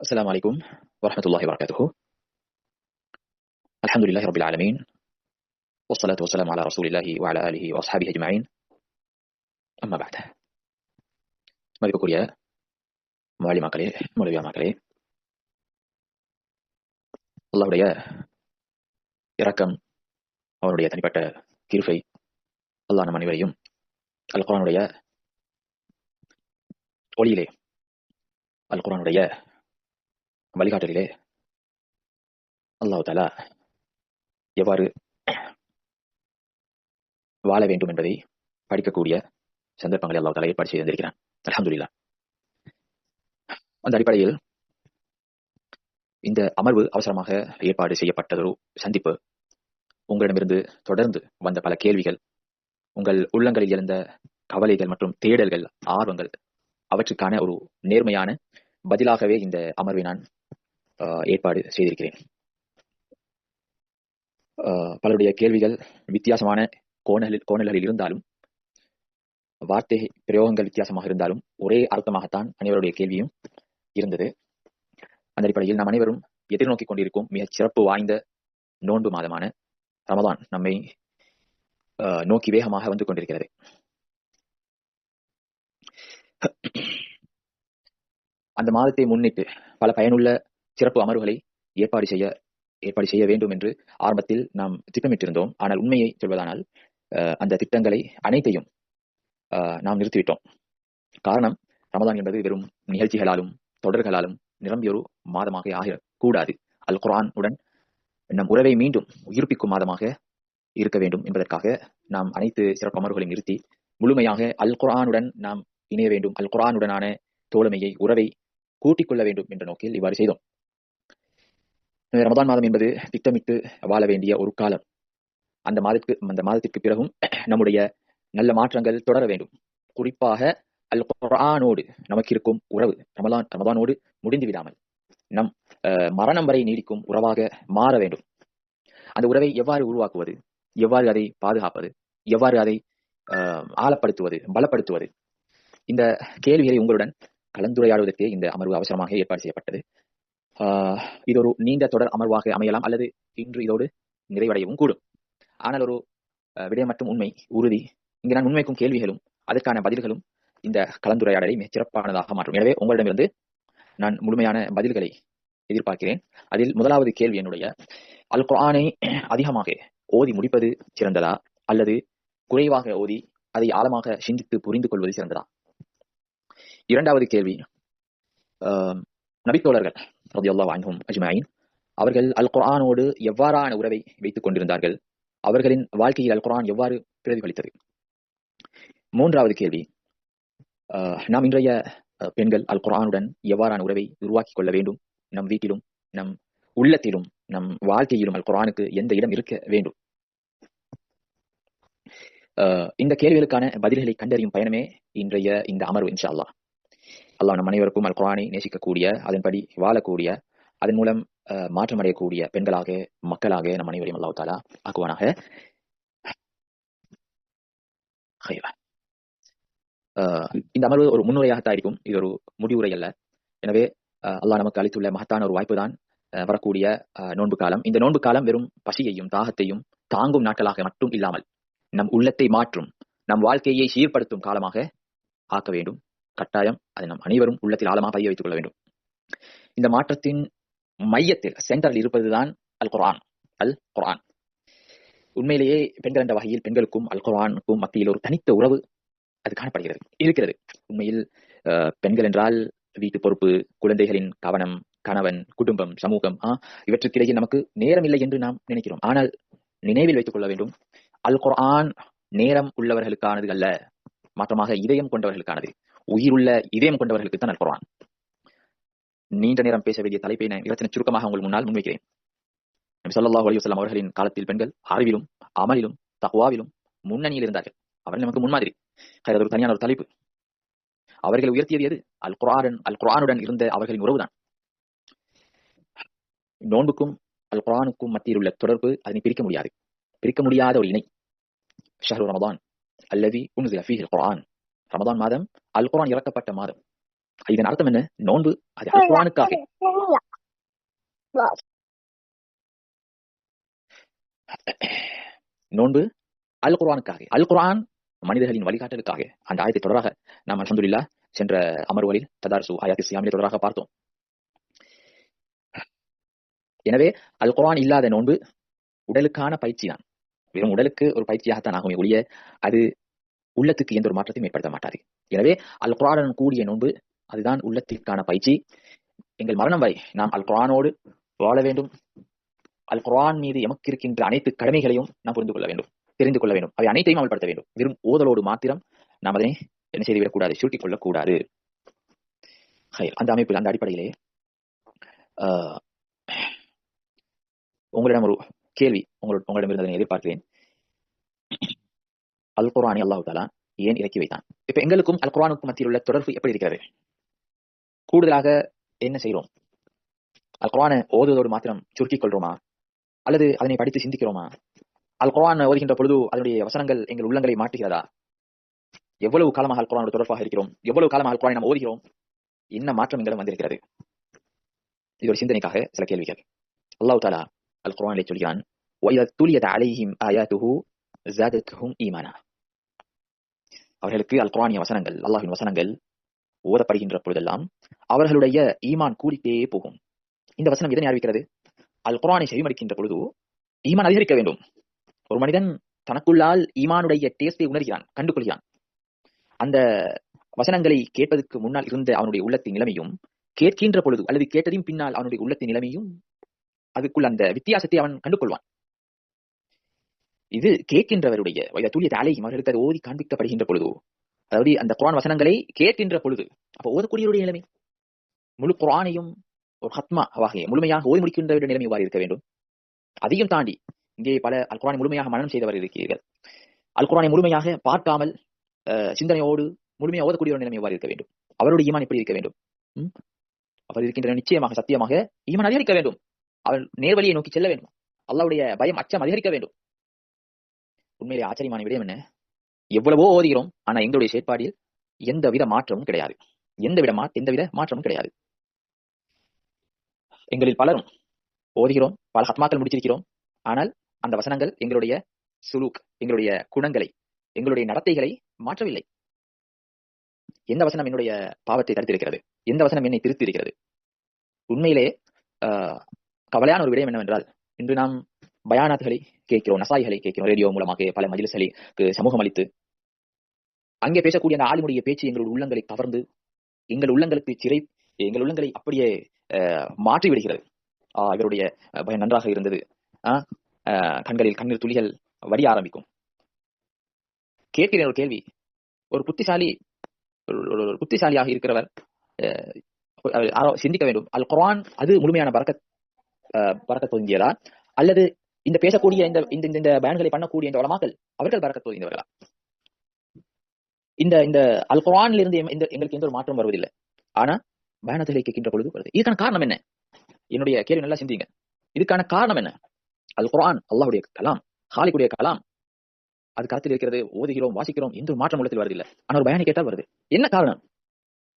السلام عليكم ورحمة الله وبركاته الحمد لله رب العالمين والصلاة والسلام على رسول الله وعلى آله وأصحابه أجمعين أما بعد மதிப்புக்குரிய மாலிமாக்களே மொழியாமாக்களே அல்லாவுடைய இரக்கம் அவனுடைய தனிப்பட்ட கிருஃபை அல்லாஹ் நம் அனைவரையும் அல் குரானுடைய ஒளியிலே அல் குரானுடைய வழிகாட்டலிலே அல்லாஹ் தாலா எவ்வாறு வாழ வேண்டும் என்பதை படிக்கக்கூடிய சந்தர்ப்பங்களை அல்லாஹ் தாலா ஏற்பாடு செய்திருக்கிறான் அலமதுல்லா அந்த அடிப்படையில் இந்த அமர்வு அவசரமாக ஏற்பாடு செய்யப்பட்டதொரு சந்திப்பு. உங்களிடமிருந்து தொடர்ந்து வந்த பல கேள்விகள் உங்கள் உள்ளங்களில் எழுந்த கவலைகள் மற்றும் தேடல்கள் ஆர்வங்கள் அவற்றுக்கான ஒரு நேர்மையான பதிலாகவே இந்த அமர்வை நான் ஏற்பாடு செய்திருக்கிறேன். பலருடைய கேள்விகள் வித்தியாசமான கோணலில் கோணல்களில் இருந்தாலும் வார்த்தை பிரயோகங்கள் வித்தியாசமாக இருந்தாலும் ஒரே அர்த்தமாகத்தான் அனைவருடைய கேள்வியும் இருந்தது. அந்த அடிப்படையில் நாம் அனைவரும் எதிர்நோக்கி கொண்டிருக்கும் மிக சிறப்பு வாய்ந்த நோன்பு மாதமான ரமதான் நம்மை நோக்கி வேகமாக வந்து கொண்டிருக்கிறது. அந்த மாதத்தை முன்னிட்டு பல பயனுள்ள சிறப்பு அமர்வுகளை ஏற்பாடு செய்ய ஏற்பாடு செய்ய வேண்டும் என்று ஆரம்பத்தில் நாம் திட்டமிட்டிருந்தோம். ஆனால் உண்மையை சொல்வதானால் அந்த திட்டங்களை அனைத்தையும் நாம் நிறுத்திவிட்டோம். காரணம் ரமதான் என்பது வெறும் நிகழ்ச்சிகளாலும் தொடர்களாலும் நிரம்பியொரு மாதமாக ஆகக்கூடாது. அல் குரான் உடன் நம் உறவை மீண்டும் உயிர்ப்பிக்கும் மாதமாக இருக்க வேண்டும் என்பதற்காக நாம் அனைத்து சிறப்பு அமர்வுகளையும் நிறுத்தி முழுமையாக அல் குரானுடன் நாம் இணைய வேண்டும். அல் குரானுடனான தோழமையை உறவை கூட்டிக் கொள்ள வேண்டும் என்ற நோக்கில் இவ்வாறு செய்தோம். ரமதான் மாதம் என்பது திட்டமிட்டு வாழ வேண்டிய ஒரு காலம். அந்த மாதத்திற்கு அந்த மாதத்திற்கு பிறகும் நம்முடைய நல்ல மாற்றங்கள் தொடர வேண்டும். குறிப்பாக அல் குரானோடு நமக்கு இருக்கும் உறவு ரமதான் ரமதானோடு முடிந்து விடாமல் நம் மரணம் வரை நீடிக்கும் உறவாக மாற வேண்டும். அந்த உறவை எவ்வாறு உருவாக்குவது? எவ்வாறு அதை பாதுகாப்பது? எவ்வாறு அதை ஆழப்படுத்துவது பலப்படுத்துவது? இந்த கேள்விகளை உங்களுடன் கலந்துரையாடுவதற்கே இந்த அமர்வு அவசரமாக ஏற்பாடு செய்யப்பட்டது. இது ஒரு நீண்ட தொடர் அமர்வாக அமையலாம் அல்லது இன்று இதோடு நிறைவடையவும் கூடும். ஆனால் ஒரு விடயம் மற்றும் உண்மை உறுதி. இங்கு நான் முன்வைக்கும் கேள்விகளும் அதற்கான பதில்களும் இந்த கலந்துரையாடலை மிகச் சிறப்பானதாக மாற்றும். எனவே உங்களிடமிருந்து நான் முழுமையான பதில்களை எதிர்பார்க்கிறேன். அதில் முதலாவது கேள்வி என்னுடைய அல் குரானை அதிகமாக ஓதி முடிப்பது சிறந்ததா? அல்லது குறைவாக ஓதி அதை ஆழமாக சிந்தித்து புரிந்து கொள்வது சிறந்ததா? இரண்டாவது கேள்வி நபித்தோழர்கள் ரதியுல்லா வாங்கும் அஜ்மாயின் அவர்கள் அல் குரானோடு எவ்வாறான உறவை வைத்துக் கொண்டிருந்தார்கள்? அவர்களின் வாழ்க்கையில் அல் குரான் எவ்வாறு பிரதிபலித்தது? மூன்றாவது கேள்வி. நாம் இன்றைய பெண்கள் அல் குரானுடன் எவ்வாறான உறவை உருவாக்கி கொள்ள வேண்டும்? நம் வீட்டிலும் நம் உள்ளத்திலும் நம் வாழ்க்கையிலும் அல் குரானுக்கு எந்த இடம் இருக்க வேண்டும்? இந்த கேள்விகளுக்கான பதில்களை கண்டறியும் பயணமே இன்றைய இந்த அமர்வு இன்ஷா அல்லா அல்லாஹ் நம் அனைவருக்கும் அல் குரானை நேசிக்கக்கூடிய அதன்படி வாழக்கூடிய அதன் மூலம் மாற்றம் அடையக்கூடிய பெண்களாக மக்களாக நம் அனைவரையும் அல்லாஹ் தாலா ஆக்குவானாக. இந்த அமர்வு ஒரு முன்னுரையாகத்தான் இருக்கும் இது ஒரு முடிவுரை அல்ல. எனவே அல்லாஹ் நமக்கு அளித்துள்ள மகத்தான ஒரு வாய்ப்பு தான் வரக்கூடிய நோன்பு காலம். இந்த நோன்பு காலம் வெறும் பசியையும் தாகத்தையும் தாங்கும் நாட்களாக மட்டும் இல்லாமல் நம் உள்ளத்தை மாற்றும் நம் வாழ்க்கையை சீர்படுத்தும் காலமாக ஆக்க வேண்டும். கட்டாயம் அதை நம் அனைவரும் உள்ளத்தில் ஆழமாக பதிய வைத்துக் கொள்ள வேண்டும். இந்த மாற்றத்தின் மையத்தில் சென்டரில் இருப்பதுதான் அல் குரான் அல் குரான் உண்மையிலேயே பெண்கள் என்ற வகையில் பெண்களுக்கும் அல் குரானுக்கும் மத்தியில் ஒரு தனித்த உறவு அது காணப்படுகிறது இருக்கிறது. உண்மையில் பெண்கள் என்றால் வீட்டு பொறுப்பு குழந்தைகளின் கவனம் கணவன் குடும்பம் சமூகம் இவற்றுக்கிடையில் நமக்கு நேரம் இல்லை என்று நாம் நினைக்கிறோம். ஆனால் நினைவில் வைத்துக் கொள்ள வேண்டும். அல் குரான் நேரம் உள்ளவர்களுக்கானது அல்ல மாற்றமாக இதயம் கொண்டவர்களுக்கானது. உயிருள்ள இதயம் கொண்டவர்களுக்கு தான் அல்குரான் நீண்ட நேரம் பேச வேண்டிய தலைப்பை நான் இடத்தின சுருக்கமாக உங்கள் முன்னால் முன்வைக்கிறேன். சல்லாஹ் அலிவசல்லாம் அவர்களின் காலத்தில் பெண்கள் அறிவிலும் அமலிலும் தகுவாவிலும் முன்னணியில் இருந்தார்கள். அவர்கள் நமக்கு முன்மாதிரி. அது ஒரு தனியான ஒரு தலைப்பு. அவர்கள் உயர்த்தியது எது? அல் குரான் அல் குரானுடன் இருந்த அவர்களின் உறவுதான். நோன்புக்கும் அல் குரானுக்கும் மத்தியில் உள்ள தொடர்பு அதனை பிரிக்க முடியாது. பிரிக்க முடியாத ஒரு இணை. ஷஹரு ரமதான் அல்லது உன்சில ஃபீஹில் குரான் ரமதான் மாதம் அல் குரான் இறக்கப்பட்ட மாதம். இதன் அர்த்தம் என்ன? நோன்பு அது அல் குர்ஆனுக்காக நோன்பு அல் குர்ஆனுக்காக அல் குர்ஆன் மனிதர்களின் வழிகாட்டலுக்காக. அந்த ஆயத்தை தொடராக நாம் அல்ஹம்துலில்லா சென்ற அமர்வுகளில் ததார்சு ஆயாத்தி சியாமிலே தொடராக பார்த்தோம். எனவே அல் குர்ஆன் இல்லாத நோன்பு உடலுக்கான பயிற்சி தான் வெறும் உடலுக்கு ஒரு பயிற்சியாகத்தான் ஆகுமே ஒழிய அது உள்ளத்துக்கு எந்த ஒரு மாற்றத்தையும் ஏற்படுத்த மாட்டாது. எனவே அல் குரானுடன் கூடிய நோன்பு அதுதான் உள்ளத்திற்கான பயிற்சி. எங்கள் மரணம் வரை நாம் அல் குரானோடு வாழ வேண்டும். அல் குரான் மீது எமக்கு இருக்கின்ற அனைத்து கடமைகளையும் நாம் புரிந்து கொள்ள வேண்டும் தெரிந்து கொள்ள வேண்டும். அவை அனைத்தையும் அமல்படுத்த வேண்டும். வெறும் ஓதலோடு மாத்திரம் நாம் அதனை என்ன செய்துவிடக்கூடாது சுருட்டிக் கொள்ளக்கூடாது அந்த அமைப்பில் அந்த அடிப்படையிலே ஆஹ், உங்களிடம் ஒரு கேள்வி உங்களோட உங்களிடம் இருந்ததை எதிர்பார்க்கிறேன். அல் குர்ஆனை அல்லாஹ் தாலா ஏன் இறக்கி வைத்தான் இப்ப எங்களுக்கும் அல் குர்ஆனுக்கும் மத்தியில் உள்ள தொடர்பு எப்படி இருக்கிறது கூடுதலாக என்ன செய்கிறோம் அல் குர்ஆனை ஓதுவதோடு மாத்திரம் சுருக்கிக் கொள்றோமா அல்லது அதனை படித்து சிந்திக்கிறோமா அல் குர்ஆன் ஓதுகின்ற பொழுது அதனுடைய வசனங்கள் எங்கள் உள்ளங்களை மாற்றுகிறதா எவ்வளவு காலமாக அல் குர்ஆனோடு தொடர்பாக இருக்கிறோம் எவ்வளவு காலமாக அல் குர்ஆனை நாம் ஓதுகிறோம் என்ன மாற்றம் எங்களிடம் வந்திருக்கிறது இது ஒரு சிந்தனைக்காக சில கேள்விகள் அல்லாஹ் தாலா அல் குர்ஆனிலே சொல்கிறான் وَإِذَا تُلِيَتْ عَلَيْهِمْ آيَاتُهُ زَادَتْهُمْ إِيمَانًا அவர்களுக்கு அல் குரானிய வசனங்கள் அல்லாஹின் வசனங்கள் ஓதப்படுகின்ற பொழுதெல்லாம் அவர்களுடைய ஈமான் கூடிட்டே போகும். இந்த வசனம் இதனை அறிவிக்கிறது? அல் குரானை செவிமடிக்கின்ற பொழுது ஈமான் அதிகரிக்க வேண்டும். ஒரு மனிதன் தனக்குள்ளால் ஈமானுடைய டேஸ்டை உணர்கிறான் கண்டுகொள்கிறான். அந்த வசனங்களை கேட்பதற்கு முன்னால் இருந்த அவனுடைய உள்ளத்தின் நிலைமையும் கேட்கின்ற பொழுது அல்லது கேட்டதின் பின்னால் அவனுடைய உள்ளத்தின் நிலைமையும் அதுக்குள் அந்த வித்தியாசத்தை அவன் கண்டுகொள்வான். இது கேட்கின்றவருடைய வயது துல்லிய அலையும் அவர்களுக்கு அது ஓதி காண்பிக்கப்படுகின்ற பொழுது அதாவது அந்த குரான் வசனங்களை கேட்கின்ற பொழுது அப்ப ஓதக்கூடியவருடைய நிலைமை? முழு குரானையும் ஒரு ஹத்மா வகையை முழுமையாக ஓதி முடிக்கின்றவருடைய நிலைமை இவ்வாறு இருக்க வேண்டும்? அதையும் தாண்டி இங்கே பல அல் குரானை முழுமையாக மனம் செய்தவர் இருக்கிறீர்கள். அல் குரானை முழுமையாக பார்க்காமல் சிந்தனையோடு முழுமையாக ஓதக்கூடிய ஒரு நிலைமை இவ்வாறு இருக்க வேண்டும்? அவருடைய ஈமான் எப்படி இருக்க வேண்டும்? அவர் இருக்கின்ற நிச்சயமாக சத்தியமாக ஈமான் அதிகரிக்க வேண்டும். அவர் நேர்வழியை நோக்கி செல்ல வேண்டும். அல்லாவுடைய பயம் அச்சம் அதிகரிக்க வேண்டும். உண்மையிலே ஆச்சரியமான விடயம் என்ன? எவ்வளவோ ஓதுகிறோம் ஆனா எங்களுடைய செயற்பாடில் எந்த வித மாற்றமும் கிடையாது. எந்த வித மா எந்த வித மாற்றமும் கிடையாது. எங்களில் பலரும் ஓதுகிறோம் பல ஹத்மாக்கள் முடிச்சிருக்கிறோம் ஆனால் அந்த வசனங்கள் எங்களுடைய சுலூக் எங்களுடைய குணங்களை எங்களுடைய நடத்தைகளை மாற்றவில்லை. எந்த வசனம் என்னுடைய பாவத்தை தடுத்திருக்கிறது? எந்த வசனம் என்னை திருத்தி இருக்கிறது உண்மையிலே ஆஹ், கவலையான ஒரு விடயம் என்னவென்றால் இன்று நாம் பயானாத்துகளை கேட்கிறோம் நசாய்களை கேட்கிறோம் ரேடியோ மூலமாக பல மஜிலிஸ்களுக்கு சமூகம் அளித்து. அங்கே பேசக்கூடிய அந்த ஆளுமுடைய பேச்சு எங்களுடைய உள்ளங்களை கவர்ந்து எங்கள் உள்ளங்களுக்கு சிறை எங்கள் உள்ளங்களை அப்படியே மாற்றி விடுகிறது ஆஹ், இவருடைய பயம் நன்றாக இருந்தது. ஆஹ், ஆஹ், கண்களில் கண்ணீர் துளிகள் வடிய ஆரம்பிக்கும். கேட்கிறேன் ஒரு கேள்வி. ஒரு புத்திசாலி ஒரு- புத்திசாலியாக இருக்கிறவர் அஹ், சிந்திக்க வேண்டும். அல் குரான் அது முழுமையான பறக்க அஹ், பரக்கத் அல்லது இந்த பேசக்கூடிய இந்த இந்த இந்த- பயன்களை பண்ணக்கூடிய இந்த உலமாக்கள் அவர்கள் பரக்கத் பொருந்தியவர்களா இந்த இந்த அல் குரான்ல இருந்து இந்த எங்களுக்கு எந்த ஒரு மாற்றம் வருவதில்லை. ஆனா பயணத்தை கேட்கின்ற பொழுது வருது. இதுக்கான காரணம் என்ன? என்னுடைய கேள்வி நல்லா சிந்திங்க இதுக்கான காரணம் என்ன? அல் குரான் அல்லாஹுடைய கலாம் ஹாலிக்குடைய கலாம். அது காத்தில் இருக்கிறது ஓதுகிறோம் வாசிக்கிறோம் எந்த ஒரு மாற்றம் உள்ளத்தில் வருதில்லை. ஆனா ஒரு பயணம் கேட்டால் வருது. என்ன காரணம்?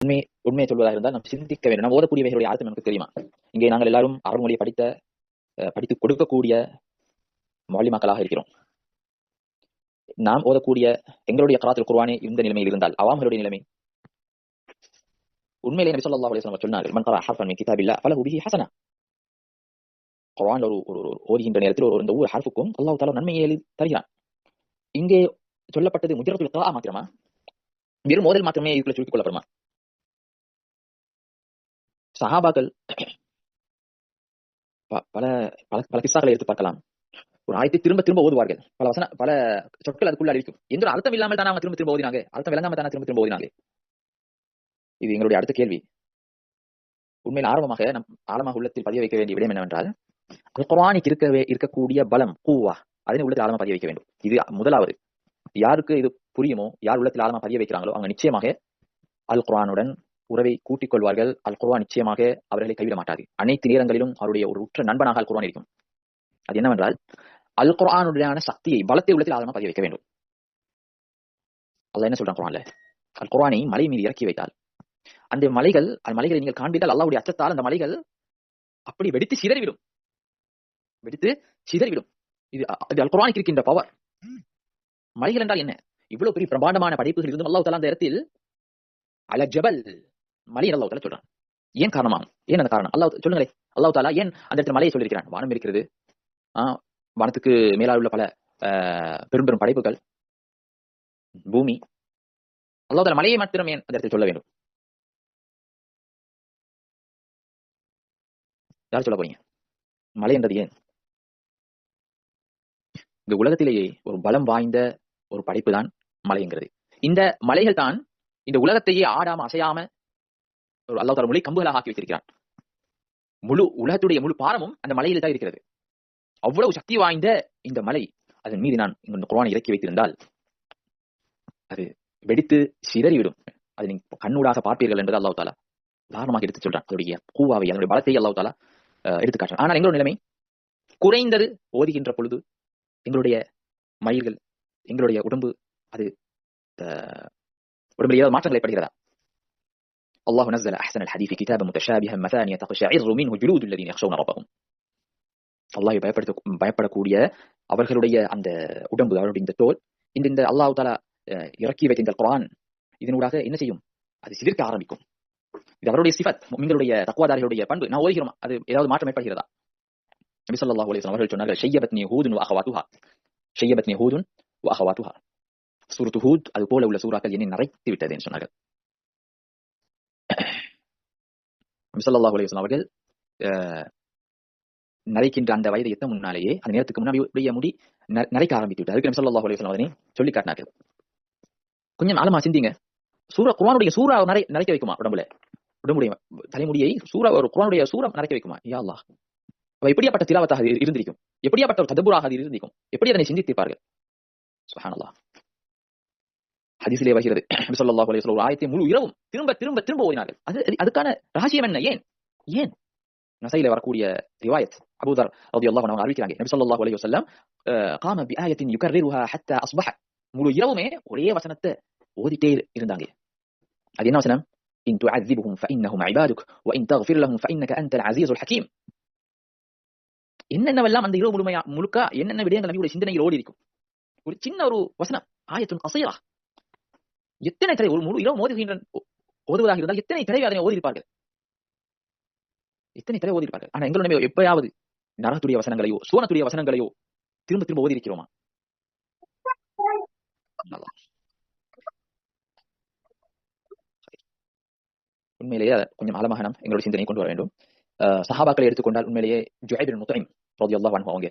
உண்மை உண்மையை சொல்வதாக இருந்தால் நாம் சிந்திக்க வேண்டும். நாம் ஓதக்கூடியவைகளுடைய அர்த்தம் எனக்கு தெரியுமா? இங்கே நாங்கள் எல்லாரும் அரபு மொழியை படித்த அஹ், படித்து கொடுக்கக்கூடிய மௌலிமாக்களாக இருக்கிறோம். நாம் ஓதக்கூடிய எங்களுடைய கராத்தில் குர்ஆனே இந்த நிலைமையில் இருந்தால் அவாம்களுடைய நிலைமை? உண்மையிலே நபி சொல்லா அலைஹி சொன்னார்கள் மன் கரா ஹர்ஃபன் மின் கிதாபில்லாஹ் ஃபலஹு பிஹி ஹஸனா குர்ஆன்ல ஒரு ஒரு ஒரு ஓதுகின்ற நேரத்தில் ஒரு இந்த ஒவ்வொரு ஹர்ஃபுக்கும் அல்லாஹ் தாலா நன்மையை எழுதி தருகிறான். இங்கே சொல்லப்பட்டது முஜரத்துல் கலா மாத்திரமா? வெறும் மோதல் மாத்திரமே இதுக்குள்ள சுருக்கிக் கொள்ளப்படுமா? சஹாபாக்கள் பல பல பல கிஸ்ஸாக்களை எடுத்து பார்க்கலாம். ஒரு ஆயத்தை திரும்ப திரும்ப ஓதுவார்கள். பல வசன பல சொற்கள் அதுக்குள்ள அறிவிக்கும் எந்த ஒரு அர்த்தம் இல்லாமல் தானே அவங்க திரும்ப திரும்ப ஓதினாங்க? அர்த்தம் விளங்காம தானே திரும்ப திரும்ப ஓதினாங்க இது எங்களுடைய அடுத்த கேள்வி. உண்மையில் ஆர்வமாக நம் ஆழமாக உள்ளத்தில் பதிய வைக்க வேண்டிய விடயம் என்னவென்றால் அல் இருக்கவே இருக்கக்கூடிய பலம் கூவா அதனை உள்ளத்தில் ஆழமா பதிய வைக்க வேண்டும். இது முதலாவது. யாருக்கு இது புரியுமோ யார் உள்ளத்தில் ஆழமா பதிய வைக்கிறாங்களோ அவங்க நிச்சயமாக அல் குர்ஆனுடன் உறவை கூட்டிக் கொள்வார்கள். அல் குர்ஆன் நிச்சயமாக அவர்களை கைவிட மாட்டாது. அனைத்து நேரங்களிலும் அவருடைய ஒரு உற்ற நண்பனாக அல் குர்ஆன் இருக்கும். அது என்னவென்றால் அல் குரானுடனான சக்தியை பலத்தை உள்ளத்தில் ஆழமா பதிய வைக்க வேண்டும் அல்ல என்ன சொல்றான் குரான்ல அல் குரானை மலை மீது இறக்கி வைத்தால் அந்த மலைகள் அந்த மலைகளை நீங்கள் காண்பீர்கள் அல்லாவுடைய அச்சத்தால் அந்த மலைகள் அப்படி வெடித்து சிதறிவிடும் வெடித்து சிதறிவிடும் இது இது அல் குரானுக்கு இருக்கின்ற பவர் மலைகள் என்றால் என்ன இவ்வளவு பெரிய பிரம்மாண்டமான படைப்புகள் இருந்தும் அல்லாஹ் அந்த இடத்தில் அல ஜபல் மலை அல்லாஹ் தஆலா சொல்றான் ஏன் காரணமா ஏன் அந்த காரணம் அல்லாஹ் சொல்லுங்களேன் அல்லாஹ் தாலா ஏன் அந்த இடத்துல மலையை சொல்லியிருக்கிறான் வானம் இருக்கிறது ஆஹ் வானத்துக்கு மேலால் உள்ள பல பெரும் பெரும் படைப்புகள் பூமி அல்லாத மலையை மாத்திரம் ஏன் அந்த இடத்தில் சொல்ல வேண்டும். யார் சொல்ல போறீங்க? மலை என்றது ஏன்? இந்த உலகத்திலேயே ஒரு பலம் வாய்ந்த ஒரு படைப்பு தான் மலைங்கிறது இந்த மலைகள் தான் இந்த உலகத்தையே ஆடாம அசையாம ஒரு அல்லாஹ் தஆலா கம்புகளாக ஆக்கி வைத்திருக்கிறான். முழு உலகத்துடைய முழு பாரமும் அந்த மலையில் தான் இருக்கிறது. அவ்வளவு சக்தி வாய்ந்த இந்த மலை அதன் மீது நான் இந்த குர்ஆனை இறக்கி வைத்திருந்தால் அது வெடித்து சிதறிவிடும் அதை நீங்க கண்ணூடாக பார்ப்பீர்கள் என்பது அல்லாஹ் தாலா உதாரணமாக எடுத்து சொல்றான் அதனுடைய கூவாவை அதனுடைய பலத்தை அல்லாஹ் தாலா அஹ், எடுத்து காட்டுறான் ஆனால் எங்களோட நிலைமை குறைந்தது ஓதுகின்ற பொழுது எங்களுடைய மயிர்கள் எங்களுடைய உடம்பு அது அஹ், உடம்பில் ஏதாவது மாற்றங்கள் ஏற்படுகிறதா الله نزل أحسن الحديث كتابا متشابها مثانية تقشعر منه جلود الذين يخشون ربهم அல்லாஹ் பயப்படுத்த பயப்படக்கூடிய அவர்களுடைய அந்த உடம்பு அவருடைய இந்த தோல் இந்த இந்த அல்லாஹ் தாலா அஹ், இறக்கி வைத்த இந்த குரான் இதனூடாக என்ன செய்யும்? அது சிலிர்க்க ஆரம்பிக்கும். இது அவருடைய சிஃபத் உங்களுடைய தக்குவாதாரிகளுடைய பண்பு. நான் ஓதுகிறோம்? அது ஏதாவது மாற்றம் ஏற்படுகிறதா? நபி ஸல்லல்லாஹு அலைஹி அவர்கள் சொன்னார்கள் ஷையபத்னி ஹூதுன் வ ஷையபத்னி ஹூதுன் வ சூரத்து ஹூத் அது போல உள்ள சூறாக்கள் என்னை நரைத்து விட்டது என்று சொன்னார்கள். நபி ஸல்லல்லாஹு அலைஹி அவர்கள் அஹ், நரைக்கின்ற அந்த வயது எத்த முன்னாலேயே அந்த நேரத்துக்கு முன்னாடி உடைய முடி நரைக்க ஆரம்பித்து விட்டார் அதுக்கு நபி அதனை சொல்லி காட்டினார்கள் கொஞ்சம் ஆழமா சிந்திங்க. சூரா குரானுடைய சூறா நரை நரைக்க வைக்குமா உடம்புல? உடம்புடைய தலைமுடியை சூறா ஒரு குரானுடைய சூறா நரைக்க வைக்குமா? யா அல்லாஹ். எப்படியாப்பட்ட திலாவத்தாக இருந்திருக்கும்? எப்படியாப்பட்ட ஒரு ததபுராக அது இருந்திருக்கும்? எப்படி அதனை சிந்தித்திருப்பார்கள்? சுஹானல்லா ஹதீஸிலே வருகிறது. நபி ஸல்லல்லாஹு ஒரு ஆயத்தை முழு இரவும் திரும்ப திரும்ப திரும்ப ஓதினார்கள். அது- அதுக்கான ரகசியம் என்ன? ஏன்? ஏன்? நசையில வரக்கூடிய ரிவாயத். أبو ذر رضي الله عنه அறிவிக்கிறாங்க صلى الله عليه وسلم قام بآية يكررها حتى أصبح முழு இரவுமே وسنت வசனத்தை تير இருந்தாங்க அது என்ன وسلم إن تعذبهم فإنهم عبادك وإن تغفر لهم فإنك أنت العزيز الحكيم என்னென்னவெல்லாம் அந்த இரவு முழுமையா முழுக்க என்னென்ன விடயங்கள் நபியுடைய சிந்தனையில் ஓடி இருக்கும் ஒரு சின்ன ஒரு வசனம் ஆயத்துன் கசீரா எத்தனை தடவை ஒரு முழு இரவு ஓதுகின்ற ஓதுவதாக இருந்தால் எத்தனை தடவை அதனை ஓதியிருப்பார்கள் எத்தனை தடவை ஓதியிருப்பார்கள் ஆனா எங்களுடைய எப்பயாவது நரகத்துடைய வசனங்களையோ சோனத்துடைய வசனங்களையோ திரும்ப திரும்ப ஓதி இருக்கிறோமா அல்லாஹ். உண்மையிலேயே கொஞ்சம் ஆழமாக நாம் எங்களுடைய சிந்தனை கொண்டு வர வேண்டும் அஹ், சஹாபாக்களை எடுத்துக்கொண்டால் உண்மையிலேயே ஜுஹைப் பின் முத்தைம் ரலியல்லாஹு அன்ஹு அவங்க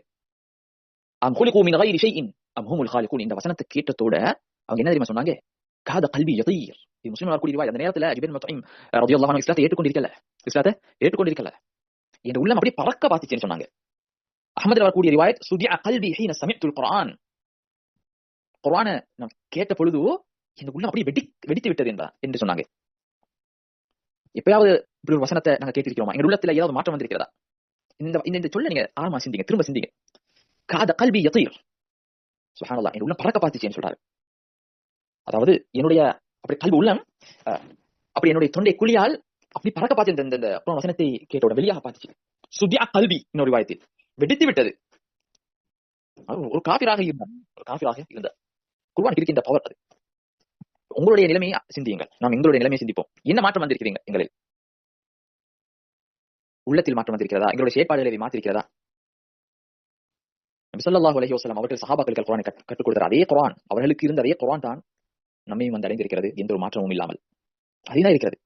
அம் குலிகு மின் கைரி ஷைஇன் அம் ஹுமுல் காலிகூன் இந்த வசனத்தை கேட்டதோட அவங்க என்ன தெரியுமா சொன்னாங்க? காத கல்வி யதீர் இது முஸ்லிம் வரக்கூடிய ரிவாய் அந்த நேரத்துல ஜிபின் முத்தைம் ரலியல்லாஹு அன்ஹு இஸ்லாத்தை ஏற்றுக்கொண்டிருக்கல இஸ்லாத்தை ஏற்றுக்கொண்டிருக்கல என் உள்ளம் அப்படியே பறக்க பார்த்துச்சேன்னு சொன்னாங்க. அஹமதுல வரக்கூடிய ரிவாயத் சுதியா கல்வி ஹீன சமித்துல் குர்ஆன். நான் கேட்ட பொழுது என் உள்ளம் அப்படியே வெடி வெடித்து விட்டது என்றா என்று சொன்னாங்க. எப்பயாவது இப்படி ஒரு வசனத்தை நாங்க கேட்டிருக்கிறோமா? எங்க உள்ளத்துல ஏதாவது மாற்றம் வந்திருக்கிறதா? இந்த இந்த இந்த சொல்ல நீங்க ஆழமா சிந்திங்க திரும்ப சிந்திங்க. காத கல்வி யதீர். சுஹானல்லா என் உள்ளம் பறக்க பார்த்துச்சேன்னு சொல்றாரு. அதாவது என்னுடைய அப்படி கல்வி உள்ளம் அஹ், அப்படி என்னுடைய தொண்டை குழியால் அப்படி பறக்க பார்த்து இந்த அப்புறம் வசனத்தை கேட்டோட வெளியாக பார்த்துச்சு. சுதியா கல்வி இன்னொரு வாயத்தில் வெடித்து விட்டது. ஒரு காபிராக இருந்தார் ஒரு காபிராக இருந்தார் குர்ஆனுக்கு இருக்கின்ற பவர் அது. உங்களுடைய நிலைமையை சிந்தியுங்கள். நாம் எங்களுடைய நிலைமையை சிந்திப்போம். என்ன மாற்றம் வந்திருக்கிறீங்க எங்களில் உள்ளத்தில் மாற்றம் வந்திருக்கிறதா? எங்களுடைய செயற்பாடுகளை மாற்றிருக்கிறதா? நபி அலஹி அலைஹி அவர்கள் சஹாபாக்களுக்கு குரானை கற்றுக் கொடுத்தார். அதே குரான் அவர்களுக்கு இருந்த அதே குரான் தான் நம்மையும் வந்து அடைந்திருக்கிறது எந்த ஒரு மாற்றமும் இல்லாமல். அதுதான் இருக்கிறது.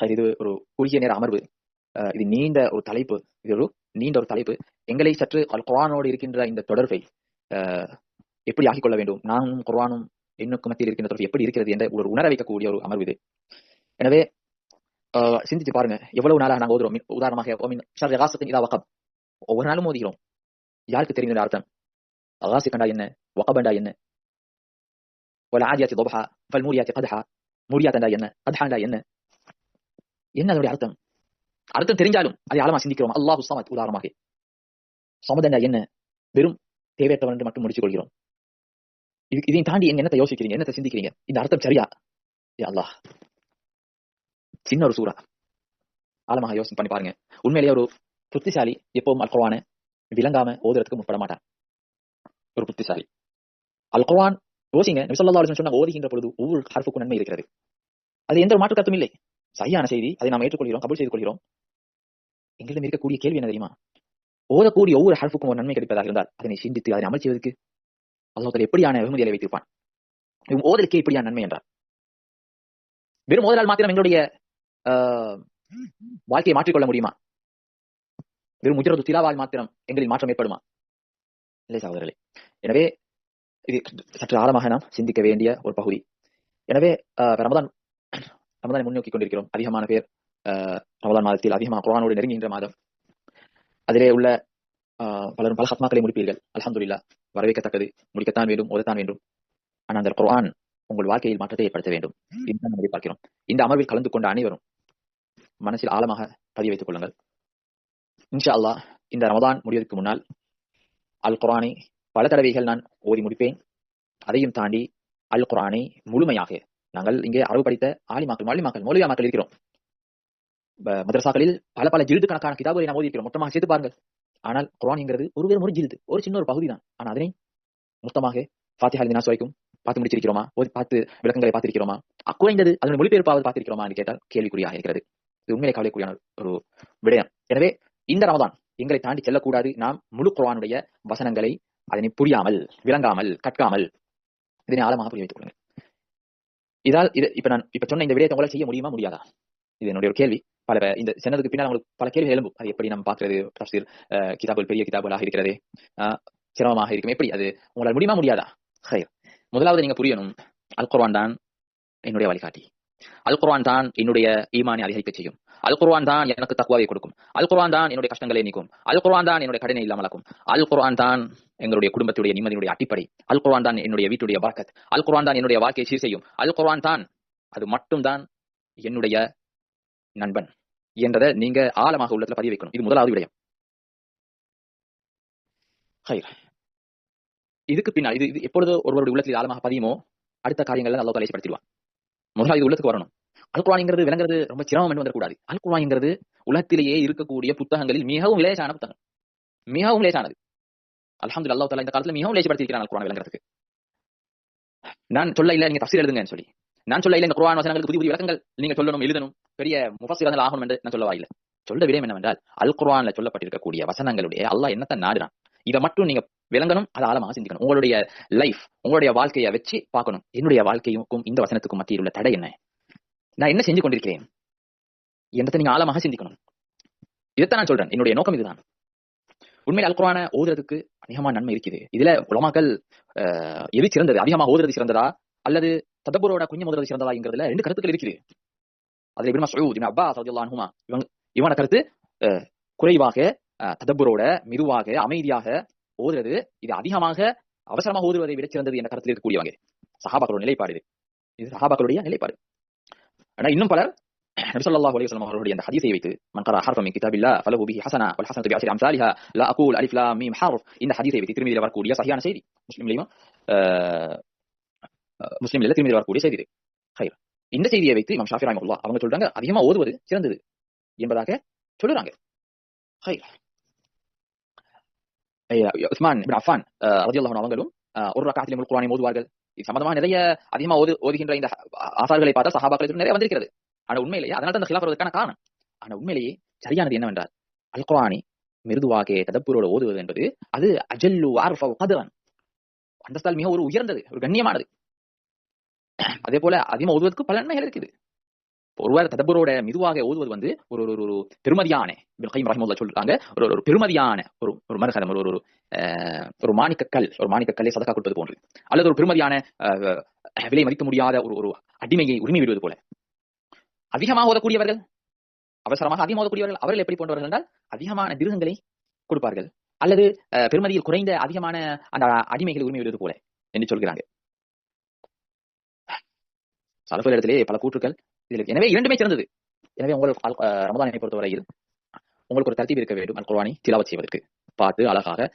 இது ஒரு குறுகிய நேர அமர்வு அஹ் இது நீண்ட ஒரு தலைப்பு இது ஒரு நீண்ட ஒரு தலைப்பு எங்களை சற்று அல் குர்ஆனோடு இருக்கின்ற இந்த தொடர்பை அஹ், எப்படி ஆக்கிக் கொள்ள வேண்டும் நானும் குர்ஆனும் எண்ணுக்கு மத்தியில் இருக்கின்ற தொடர்பு எப்படி இருக்கிறது என்ற ஒரு உணர வைக்கக்கூடிய ஒரு அமர்வு இது எனவே அஹ், சிந்திச்சு பாருங்க எவ்வளவு நாளாக நாங்க ஓதுறோம் மின்- உதாரணமாக மின் ஷர்ரி காசித்தின் இதா வகப் ஒவ்வொரு நாளும் ஓதுகிறோம் யாருக்கு தெரியும் இந்த அர்த்தம் காசிக்கண்டா என்ன வகபண்டா என்ன والعاديات ضبحا فالموريات قدحا மூரியாத் என்றா என்ன கத்ஹாண்டா என்ன என்ன அதனுடைய அர்த்தம்? அர்த்தம் தெரிஞ்சாலும் அதை ஆழமா சிந்திக்கிறோம். அல்லாஹு சமத் உதாரணமாக. சமத் என்ன? வெறும் தேவையற்றவன் என்று மட்டும் முடிச்சு கொள்கிறோம். இது இதையும் தாண்டி நீங்க என்னத்தை யோசிக்கிறீங்க. என்னத்தை சிந்திக்கிறீங்க. இந்த அர்த்தம் சரியா? அல்லாஹ். சின்ன ஒரு சூறா. ஆழமாக யோசனை பண்ணி பாருங்க. உண்மையிலேயே ஒரு புத்திசாலி எப்பவும் அல் குர்ஆனை விளங்காம ஓதுறதுக்கு முற்பட மாட்டான். ஒரு புத்திசாலி. அல் குர்ஆன் யோசிங்க நபி ஸல்லல்லாஹு சொன்ன ஓதுகின்ற பொழுது ஒவ்வொரு ஹர்ஃபுக்கும் நன்மை இருக்கிறது. அது எந்த ஒரு மாற்று கருத்தும் இல்லை. சரியான செய்தி அதை நாம் ஏற்றுக்கொள்கிறோம் கபூல் செய்து கொள்கிறோம் எங்களிடம் இருக்கக்கூடிய கேள்வி என்ன தெரியுமா? ஓதக்கூடிய ஒவ்வொரு ஹர்ஃபுக்கும் ஒரு நன்மை கிடைப்பதாக இருந்தால் அதனை சிந்தித்து அதனை அமல் செய்வதற்கு அல்லாஹ் எப்படியான வெகுமதியை வைத்திருப்பான்? இவன் ஓதலுக்கே இப்படியான நன்மை என்றார் வெறும் ஓதலால் மாத்திரம் எங்களுடைய வாழ்க்கையை மாற்றிக்கொள்ள முடியுமா? வெறும் முஜரது திலாவால் மாத்திரம் எங்களில் மாற்றம் ஏற்படுமா? இல்லை சகோதரர்களே. எனவே இது சற்று ஆழமாக நாம் சிந்திக்க வேண்டிய ஒரு பகுதி. எனவே ரமதான் ரமதானை முன்னோக்கி கொண்டிருக்கிறோம். அதிகமான பேர் ரமதான் மாதத்தில் அதிகமாக குரானோடு நெருங்குகின்ற மாதம். அதிலே உள்ள பலரும் பல ஹத்மாக்களை முடிப்பீர்கள். அலமதுல்லா வரவேற்கத்தக்கது. முடிக்கத்தான் வேண்டும் ஓதத்தான் வேண்டும். ஆனால் அந்த குரான் உங்கள் வாழ்க்கையில் மாற்றத்தை ஏற்படுத்த வேண்டும். இதுதான் நம்ம பார்க்கிறோம் இந்த அமர்வில் கலந்து கொண்ட அனைவரும் மனசில் ஆழமாக பதிய வைத்துக் கொள்ளுங்கள். இன்ஷா அல்லாஹ் இந்த ரமதான் முடிவதற்கு முன்னால் அல் குரானை பல தடவைகள் நான் ஓதி முடிப்பேன். அதையும் தாண்டி அல் குரானை முழுமையாக நாங்கள் இங்கே அரபு படித்த ஆலிமாக்கள் மாலிமாக்கள் மௌலியா மக்கள் இருக்கிறோம். மதரசாக்களில் பல பல ஜில்து கணக்கான கிதாபுகளை நாம் ஓதி இருக்கிறோம் மொத்தமாக சேர்த்து பாருங்கள். ஆனால் குரான்ங்கிறது ஒரு வேறு ஒரு ஜில்து ஒரு சின்ன ஒரு பகுதி தான் ஆனால் அதனை மொத்தமாக ஃபாத்திஹா தினாஸ் வரைக்கும் பார்த்து முடிச்சிருக்கிறோமா? பார்த்து விளக்கங்களை பார்த்திருக்கிறோமா? குறைந்தது அதனுடைய மொழிபெயர்ப்பாவது பார்த்திருக்கிறோமா என்று கேட்டால் கேள்விக்குறியாக இருக்கிறது. இது உண்மையை கவலைக்குரியான ஒரு விடயம். எனவே இந்த ரமதான் எங்களை தாண்டி செல்லக்கூடாது. நாம் முழு குரானுடைய வசனங்களை அதனை புரியாமல் விளங்காமல் கற்காமல் இதனை ஆழமாக புரிய வைத்துக் கொள்ளுங்கள். இதால் இது இப்ப நான் இப்ப சொன்ன இந்த விடயத்தை உங்களால் செய்ய முடியுமா? முடியாதா? இது என்னுடைய ஒரு கேள்வி. பல இந்த சென்னதுக்கு பின்னால் உங்களுக்கு பல கேள்வி எழும்பும். அது எப்படி நம்ம பாக்குறது தப்சீர் கிதாபுகள் பெரிய கிதாபுகளாக இருக்கிறது சிரமமாக இருக்கும். எப்படி அது? உங்களால் முடியுமா? முடியாதா? ஹைர். முதலாவது நீங்க புரியணும். அல் குர்வான் தான் என்னுடைய வழிகாட்டி. அல் குர்வான் தான் என்னுடைய ஈமானை அதிகரிக்க செய்யும். அல் குர்ஆன் தான் எனக்கு தக்குவாவை கொடுக்கும். அல் குர்ஆன் தான் என்னுடைய கஷ்டங்களை நீக்கும். அல் குர்ஆன் தான் என்னுடைய கடனை இல்லாமலாக்கும். அல் குர்ஆன் தான் எங்களுடைய குடும்பத்துடைய நிம்மதியுடைய அடிப்படை. அல் குர்ஆன் தான் என்னுடைய வீட்டுடைய பரக்கத். அல் குர்ஆன் தான் என்னுடைய வாழ்க்கையை சீர் செய்யும். அல் குர்ஆன் தான் அது மட்டும்தான் என்னுடைய நண்பன் என்றதை நீங்க ஆழமாக உள்ளத்துல பதிவு வைக்கணும். இது முதலாவது விடயம். இதுக்கு பின்னால் இது எப்பொழுது ஒருவருடைய உள்ளத்தில் ஆழமாக பதியுமோ அடுத்த காரியங்களை அல்லாஹ் கலைப்படுத்திடுவான் முதலாவது இது உள்ளத்துக்கு வரணும். அல்குரான்ங்கிறது விளங்குறது ரொம்ப சிரமம் என்று வந்துடக்கூடாது. அல் உலகத்திலேயே இருக்கக்கூடிய புத்தகங்களில் மிகவும் லேசான புத்தகம். மிகவும் லேசானது. அலமது அல்லாஹ் தலா இந்த காலத்துல மிகவும் லேசப்படுத்திருக்கிறான் அல் விளங்குறதுக்கு. நான் சொல்ல இல்ல நீங்க தஃசீர் எழுதுங்கன்னு சொல்லி. நான் சொல்ல இல்ல இந்த குரான் வசனங்களுக்கு புதிய புதிய விளக்கங்கள் நீங்க சொல்லணும் எழுதணும். பெரிய முஃபஸிரங்கள் ஆகணும் என்று நான் சொல்லவா இல்ல. சொல்ல விடயம் என்னவென்றால் அல் குரான்ல சொல்லப்பட்டிருக்கக்கூடிய வசனங்களுடைய அல்லாஹ் என்னத்தை நாடுறான்? இதை மட்டும் நீங்க விளங்கணும் அதை ஆழமாக சிந்திக்கணும். உங்களுடைய லைஃப் உங்களுடைய வாழ்க்கையை வச்சு பார்க்கணும். என்னுடைய வாழ்க்கைக்கும் இந்த வசனத்துக்கும் மத்தியில் உள்ள தடை என்ன? நான் என்ன செஞ்சு கொண்டிருக்கிறேன் என்றதை நீங்க ஆழமாக சிந்திக்கணும். இதைத்தான் நான் சொல்றேன். என்னுடைய நோக்கம் இதுதான். உண்மையில் அல்குரான ஓதுறதுக்கு அதிகமான நன்மை இருக்குது. இதுல உலமாக்கள் எது சிறந்தது? அதிகமாக ஓதுறது சிறந்ததா? அல்லது ததபுரோட குஞ்சு ஓதுறது சிறந்ததா என்கிறதுல ரெண்டு கருத்துக்கள் இருக்குது. அதுல இப்னு மஸ்ஊத் அப்பா அப்பாஸ் ரலியல்லாஹு இவங்க இவன கருத்து அஹ், குறைவாக அஹ், ததப்புரோட மெதுவாக அமைதியாக ஓதுறது இது அதிகமாக அவசரமாக ஓதுவதை விட சிறந்தது என்ற கருத்தில் இருக்கக்கூடியவங்க சஹாபாக்களோட நிலைப்பாடு இது. இது சஹாபாக்களுடைய நிலைப்பாடு. ஆனா இன்னும் பலர் நபி ஸல்லல்லாஹு அலைஹி வஸல்லம் அவர்களுடைய அந்த ஹதீஸை வைத்து மன் கரா ஹர்ஃபன் மின் கிதாபில்லாஹ் ஃபலஹு பிஹி ஹஸனா வல் ஹஸனத்து பிஅஷ்ரி அம்சாலிஹா லா அகூல் அலிஃப் லாம் மீம் ஹர்ஃப் இந்த ஹதீஸை வைத்து திருமதியில் வரக்கூடிய சரியான செய்தி முஸ்லிம்லயும் அஹ், அஹ், முஸ்லிம்ல திருமதியில் வரக்கூடிய செய்தி இது ஹைர் இந்த செய்தியை வைத்து இமாம் ஷாஃபி ரஹிமஹுல்லாஹ் அவங்க சொல்றாங்க அதிகமா ஓதுவது சிறந்தது என்பதாக சொல்லுறாங்க ஹைர் ஐயா, உஸ்மான் இப்னு அஃபான் அஹ், ரலியல்லாஹு அன்ஹு அவங்களும் அஹ், ஒரு ரக்காத்திலே முழு குர்ஆனை ஓதுவார்கள் இது சம்பந்தமா நிறைய அதிகமா ஓது ஓதுகின்ற இந்த ஆசார்களை பார்த்தா சஹாபாக்கள் நிறைய வந்திருக்கிறது. ஆனா உண்மையிலேயே அதனால தான் அந்த ஹிலாஃப் வருவதற்கான காரணம். ஆனா உண்மையிலேயே சரியானது என்னவென்றால் அல் குர்ஆனை மிருதுவாக ததப்பூரோட ஓதுவது என்பது அது அஜல்லு ஆர்ஃபவ் கதரன். அந்தஸ்தால் மிக ஒரு உயர்ந்தது ஒரு கண்ணியமானது. அதே போல அதிகமா ஓதுவதற்கு பல நன்மைகள் இருக்குது. ஒருவர் ததபுரோட மெதுவாக ஓதுவது வந்து ஒரு ஒரு ஒரு பெருமதியான இப்னு கைம் ரஹிமஹுல்லாஹ் சொல்றாங்க ஒரு ஒரு பெருமதியான ஒரு ஒரு மரகதம் ஒரு ஒரு அஹ், ஒரு மாணிக்கக்கல் ஒரு மாணிக்கக்கல்லை சதக்கா கொடுப்பது போன்று. அல்லது ஒரு பெருமதியான அஹ், விலை மதிக்க முடியாத ஒரு ஒரு அடிமையை உரிமை விடுவது போல. அதிகமாக ஓதக்கூடியவர்கள் அவசரமாக அதிகமாக ஓதக்கூடியவர்கள் அவர்கள் எப்படி போன்றவர்கள் என்றால் அதிகமான திருகங்களை கொடுப்பார்கள். அல்லது அஹ், பெருமதியில் குறைந்த அதிகமான அந்த அடிமைகளை உரிமை விடுவது போல என்று சொல்கிறாங்க. சலப்பு இடத்திலே பல கூற்றுக்கள் இதில் எனவே இரண்டுமே சிறந்தது. எனவே உங்கள் அல்- ரமதானை பொறுத்தவரையில் உங்களுக்கு ஒரு தர்த்தீப் இருக்க வேண்டும். அல் குர்வானி திலாவத் செய்வதற்கு. பார்த்து அழகாக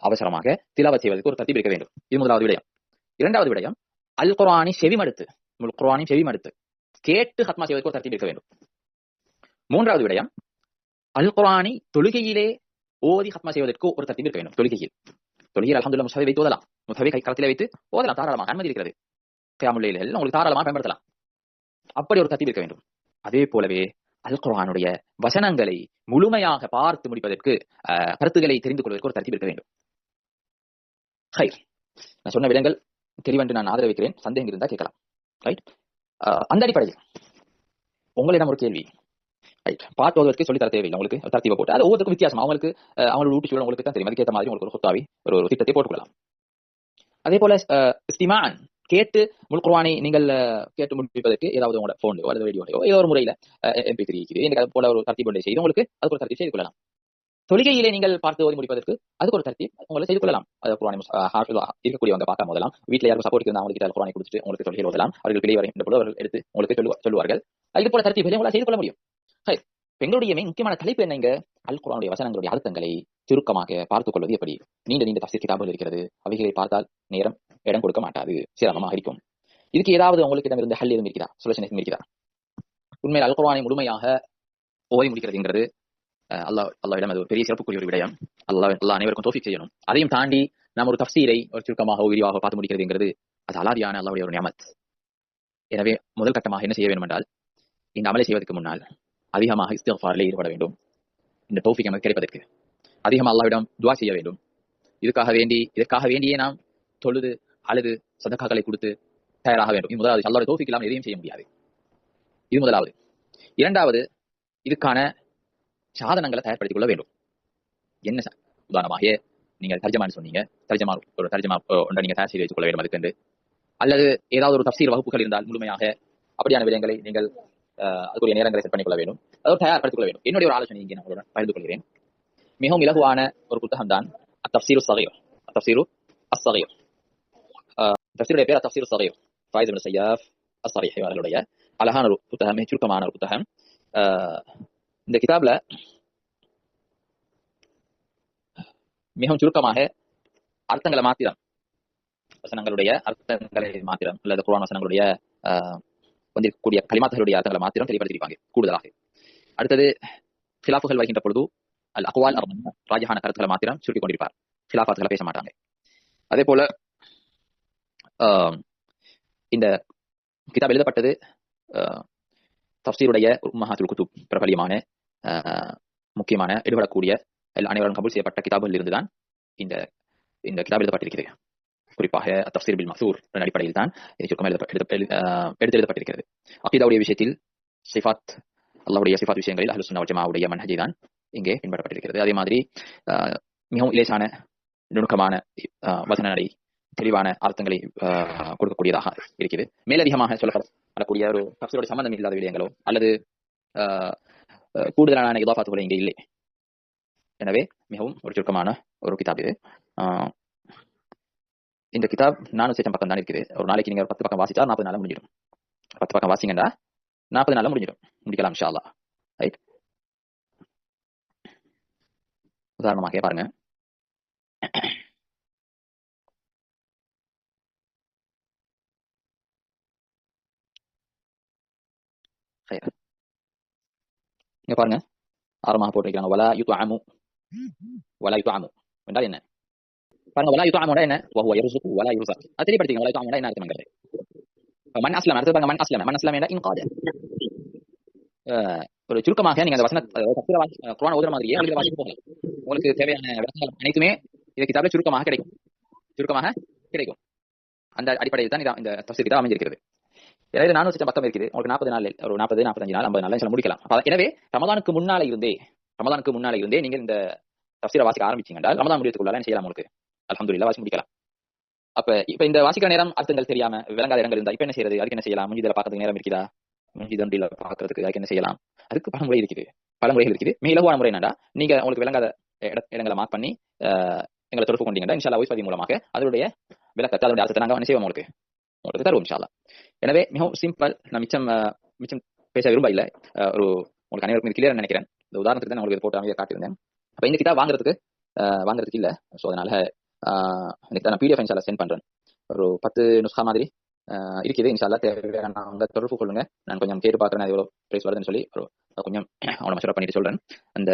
அவசரமாக திலாவத் செய்வதற்கு ஒரு தர்த்தீப் இருக்க வேண்டும். இது முதலாவது விடயம். இரண்டாவது விடயம் அல் குர்வானி செவிமடுத்து முழு குர்வானி செவிமடுத்து கேட்டு ஹத்மா செய்வதற்கு ஒரு தத்தி இருக்க வேண்டும். மூன்றாவது விடயம் அல் குர்ஆனை தொழுகையிலே ஓதி ஹத்மா செய்வதற்கு ஒரு தர்த்தீப் இருக்க வேண்டும். தொழுகையில். தொழுகையில் அல்ஹம்துலில்லாஹ் முசாவை வைத்து ஓதலாம். முசாவை கை கரத்திலே வைத்து ஓதலாம். தாராளமாக அனுமதி இருக்கிறது. கியாமுல் உங்களுக்கு தாராளமாக பயன்படுத்தலாம். அப்படி ஒரு தர்த்தீப் இருக்க வேண்டும். அதே போலவே அல் வசனங்களை முழுமையாக பார்த்து முடிப்பதற்கு அஹ், கருத்துக்களை தெரிந்து கொள்வதற்கு ஒரு தர்த்தீப் இருக்க வேண்டும். ஹைர். நான் சொன்ன விடங்கள் தெளிவென்று நான் ஆதரவிக்கிறேன் சந்தேகம் இருந்தால் கேட்கலாம். ரைட் அந்த அடிப்படையில் உங்களிடம் ஒரு கேள்வி. ரைட் சொல்லி தர தேவையில்லை. உங்களுக்கு ஒரு போட்டு. அது ஒவ்வொருக்கும் வித்தியாசம். அவங்களுக்கு அவங்களுக்கு அவங்களோட சூழல் உங்களுக்கு தான் தெரியும். அதுக்கேற்ற மாதிரி உங்களுக்கு ஒரு ஹுத்தாவி ஒரு ஒரு திட்டத்தை போட்டுக்கொள்ளலாம் அதே போல ஸ்டிமான் கேட்டு முழு நீங்கள் கேட்டு முடிப்பதற்கு ஏதாவது உங்களோட போன்லயோ அல்லது ரேடியோலையோ ஏதோ ஒரு முறையில எம்பி த்ரீ இருக்குது. எனக்கு அது போல ஒரு தர்த்தி ஒன்றை செய்து உங்களுக்கு அதுக்கு ஒரு தர்த்தீப் செய்து கொள்ளலாம். தொழுகையிலே நீங்கள் பார்த்து ஓதி முடிப்பதற்கு அதுக்கு ஒரு தர்த்தீப் உங்களை செய்து கொள்ளலாம். அது குரானை முஸ்- இருக்கக்கூடியவங்க பார்க்க முதலாம் வீட்டில் யாரும் சப்போர்ட் இருந்தால் அவங்களுக்கு குரானை கொடுத்துட்டு உங்களுக்கு தொழுகை ஓதலாம். அவர்கள் வெளியே வருகின்ற போல அவர்கள் எடுத்து உங்களுக்கு சொல்லுவார்கள். இது போல தர்த்தீப்களை உங்களால் செய்து கொள்ள முடியும். எங்களுடைய முக்கியமான தலைப்பு என்னங்க அல் குரானுடைய வசனங்களுடைய அர்த்தங்களை சுருக்கமாக பார்த்துக் கொள்வது எப்படி? நீண்ட நீண்ட தஃசீர் கிதாபுகள் இருக்கிறது. அவைகளை பார்த்தால் நேரம் இடம் கொடுக்க மாட்டாது. சிரமமாக இருக்கும். இதுக்கு ஏதாவது உங்களுக்கு இருந்து ஹல் எதுவும் இருக்கிறதா? சொல்யூஷன் எதுவும் இருக்கிறதா? உண்மையில் அல் குரானை முழுமையாக ஓதி முடிக்கிறதுங்கிறது அஹ், அல்லாஹ் அல்லாஹ்விடம் அது ஒரு பெரிய சிறப்புக்குரிய ஒரு விடயம். அல்லாஹ் அல்லா அனைவருக்கும் தோஃபிக் செய்யணும். அதையும் தாண்டி நாம் ஒரு தப்சீரை ஒரு சுருக்கமாக விரிவாக பார்த்து முடிக்கிறதுங்கிறது அது அலாதியான அல்லாவுடைய ஒரு நியமத். எனவே முதல் கட்டமாக என்ன செய்ய வேண்டும் என்றால் இந்த அமலை செய்வதற்கு முன்னால் அதிகமாக இஸ்திஃபாரில் ஈடுபட வேண்டும். இந்த டோஃபிக் நமக்கு கிடைப்பதற்கு. அதிகமாக அல்லாவிடம் துவா செய்ய வேண்டும். இதுக்காக வேண்டி இதற்காக வேண்டியே நாம் தொழுது அழுது சதக்காக்களை கொடுத்து தயாராக வேண்டும். இது முதலாவது அல்லாஹ்வுடைய டோஃபிக் இல்லாமல் எதையும் செய்ய முடியாது. இது முதலாவது. இரண்டாவது இதுக்கான சாதனங்களை தயார்படுத்திக் கொள்ள வேண்டும். என்ன உதாரணமாக நீங்கள் தர்ஜமான்னு சொன்னீங்க. தர்ஜமா ஒரு தர்ஜமா ஒன்றை நீங்கள் தயார் செய்து வைத்துக் கொள்ள வேண்டும் அதுக்கென்று அல்லது ஏதாவது ஒரு தப்சீர் வகுப்புகள் இருந்தால் முழுமையாக அப்படியான விடயங்களை நீங்கள் அதுக்குரிய நேரங்களை செட் பண்ணிக்கொள்ள வேண்டும். அதாவது தயார்படுத்திக் கொள்ள வேண்டும். என்னுடைய ஒரு ஆலோசனை இங்கே நான் உங்களுடன் பகிர்ந்து கொள்கிறேன் மிகவும் இலகுவான ஒரு புத்தகம் தான் அத்தப்சீரு சகையோ அத்தப்சீரு அஸ்ஸகையோ தப்சீருடைய பேர் அத்தப்சீரு சகையோ ஃபாயிஸ் இப்னு சையாஃப் அஸ்ஸரீஹ் அவர்களுடைய அழகான ஒரு புத்தகம் மிகச் சுருக்கமான ஒரு புத்தகம். இந்த கிதாப்ல மிகவும் சுருக்கமாக அர்த்தங்களை மாத்திரம் வசனங்களுடைய அர்த்தங்களை மாத்திரம் அல்லது குரான் வசனங்களுடைய ஆஹ், வந்திருக்கக்கூடிய கலிமாத்தர்களுடைய அர்த்தங்களை மாத்திரம் தெளிவுபடுத்தியிருப்பாங்க கூடுதலாக. அடுத்தது கிலாஃபுகள் வருகின்ற பொழுது அல் அக்வால் அர்பன் ராஜஹான கருத்துக்களை மாத்திரம் சுருக்கிக் கொண்டிருப்பார். கிலாஃபாத்துகளை பேச மாட்டாங்க. அதே போல ஆஹ், இந்த கிதாப் எழுதப்பட்டது ஆஹ், தஃப்சீருடைய குத்துப் பிரபலியமான ஆஹ், முக்கியமான எடுபடக்கூடிய அனைவரும் கபூல் செய்யப்பட்ட கிதாபில் இருந்துதான் இந்த இந்த கிதாப் எழுதப்பட்டிருக்கிறது. குறிப்பாக தஃப்சீர் பில் மசூர் என்ற அடிப்படையில் தான் இது சுருக்கம் எழுத எழுத- எழுதப்பட்டிருக்கிறது விஷயத்தில் சிஃபாத் அல்லாவுடைய சிஃபாத் விஷயங்களில் அஹ்லுஸ் சுன்னah ஜமாவுடைய மன்ஹஜை தான் இங்கே பின்பற்றப்பட்டிருக்கிறது. அதே மாதிரி ஆஹ், மிகவும் இலேசான நுணுக்கமான வசன நடை தெளிவான அர்த்தங்களை ஆஹ், கொடுக்கக்கூடியதாக இருக்குது மேலதிகமாக சொல்லப்படக்கூடிய ஒரு தஃப்சீரோட சம்பந்தம் இல்லாத விடயங்களோ அல்லது ஆஹ், கூடுதலான இதாஃபாத்துகளோ இங்கே இல்லை. எனவே மிகவும் ஒரு சுருக்கமான ஒரு கிதாப் இது. ஆஹ், இந்த கிதாப் நானூறு சேச்சம் பக்கம் தான் இருக்குது. ஒரு நாளைக்கு நீங்க ஒரு பத்து பக்கம் வாசிச்சா நாற்பது நாள் முடிஞ்சிடும். பத்து பக்கம் வாசிங்கடா நாற்பது நாள் முடிஞ்சிடும். முடிக்கலாம் இன்ஷா அல்லாஹ் ரைட் உதாரணமாக பாருங்க. சரி. இங்க பாருங்க. ஆரமாக போட்டிருக்காங்க வலா யுத்அமு. வலா யுத்அமு. என்றால் என்ன? பாருங்க வலா யுத்அமுனா என்ன வஹுவ யர்சுகு வலா யுர்சக் அது தெரியப்படுத்திங்க வலா யுத்அமுனா என்ன அர்த்தம்ங்கிறது மன் அஸ்லம அடுத்து பாருங்க மன் அஸ்லம மன் அஸ்லம என்ன இன்காத ஒரு சுருக்கமாக நீங்க அந்த வசன தப்சீர வாசி குர்ஆன் ஓதுற மாதிரியே உங்களுக்கு வாசிக்க போகலாம் உங்களுக்கு தேவையான விளக்கங்கள் அனைத்துமே இந்த கிதாபில் சுருக்கமாக கிடைக்கும் சுருக்கமாக கிடைக்கும் அந்த அடிப்படையில் தான் இந்த தப்சீர் கிதாப் அமைஞ்சிருக்கிறது எனவே நானூறு லட்சம் பத்தம் இருக்குது உங்களுக்கு நாற்பது நாள் ஒரு நாற்பது நாற்பத்தஞ்சு நாள் ஐம்பது நாள் சில முடிக்கலாம் எனவே ரமதானுக்கு முன்னால இருந்தே ரமதானுக்கு முன்னால இருந்தே நீங்கள் இந்த தப்சீரை வாசிக்க ஆரம்பிச்சீங்க என்றால் ரமதான் முடியத்துக்குள்ளால என்ன செய்யலாம் உங்களுக்கு அலமதுல்லா வாசி முடிக்கலாம். அப்ப இப்ப இந்த வாசிக்கிற நேரம் அர்த்தங்கள் தெரியாம விளங்காத இடங்கள் இருந்தா இப்ப என்ன செய்யறது? அதுக்கு என்ன செய்யலாம்? முஞ்சிதில பாக்கிறதுக்கு நேரம் இருக்குதா? முஞ்சி தண்டில பாக்குறதுக்கு அதுக்கு என்ன செய்யலாம்? அதுக்கு பல முறை இருக்குது. பல முறைகள் இருக்குது. மிக இலகுவான முறை என்னடா? நீங்க உங்களுக்கு விளங்காத இடங்களை மார்க் பண்ணி எங்களை தொடர்பு கொண்டீங்கன்னா இன்ஷால்லா வாய்ஸ் பதிவு மூலமாக அதனுடைய விளக்கத்தை அதனுடைய அர்த்தத்தை நாங்க என்ன செய்வோம் உங்களுக்கு? உங்களுக்கு தருவோம் இன்ஷால்லா எனவே மிகவும் சிம்பிள் நான் மிச்சம் மிச்சம் பேச விரும்ப இல்லை ஒரு உங்களுக்கு அனைவருக்கும் கிளியர் நினைக்கிறேன். இந்த உதாரணத்துக்கு தான் உங்களுக்கு போட்டு அமைதியாக காட்டியிருந்தேன். அப்ப இந்த கிட்டா வாங்குறதுக்கு வாங்குறதுக்கு இல்ல. ஸோ அதனால நான் பிடிஎஃப் இன்ஷால்லா சென்ட் பண்றேன். ஒரு பத்து நுஸ்கா மாதிரி இருக்குது. இன்ஷால்லா தேவையான தொடர்பு கொள்ளுங்க. நான் கொஞ்சம் கேட்டு பார்க்குறேன் அது எவ்வளோ ப்ரைஸ் வருதுன்னு சொல்லி ஒரு கொஞ்சம் அவனை மசூரா பண்ணிட்டு சொல்றேன். அந்த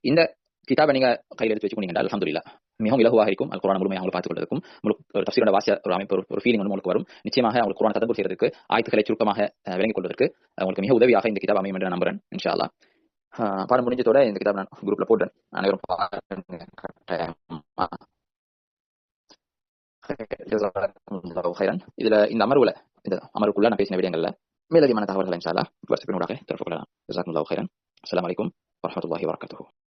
இந்த கிதாபை நீங்க கையில் எடுத்து வச்சுக்கோங்க. அலமதுல்லா மிகவும் இலகுவாக இருக்கும். அது குரான் முழுமையாக அவங்களை பார்த்துக் கொள்வதற்கும் உங்களுக்கு ஒரு தப்சீரோட வாசிய ஒரு அமைப்பு ஒரு- ஃபீலிங் ஒன்று உங்களுக்கு வரும். நிச்சயமாக அவங்களுக்கு குரான் ததம்பு செய்யறதுக்கு ஆயத்துக்களை சுருக்கமாக விளங்கிக் கொள்வதற்கு உங்களுக்கு மிக உதவியாக இந்த கிதாப் அமையும் என்று நம்புறேன். இன்ஷா பாடம் முடிஞ்சதோட இந்த கிதாப் நான் குரூப்ல போடுறேன் அனைவரும் பாருங்க. கட்டாயமா. இதுல இந்த அமர்வுல இந்த அமர்வுக்குள்ள நான் பேசின விடயங்கள்ல மேலதிகமான தகவல்களை இன்ஷா வருஷத்தினூடாக வாட்ஸ்அப்பினூடாக தொடர்பு கொள்ளலாம் ஜசாக்குல்லா ஹைரன் அஸ்லாம் வலைக்கும் வரமத்துல்லாஹி வபரகாத்துஹு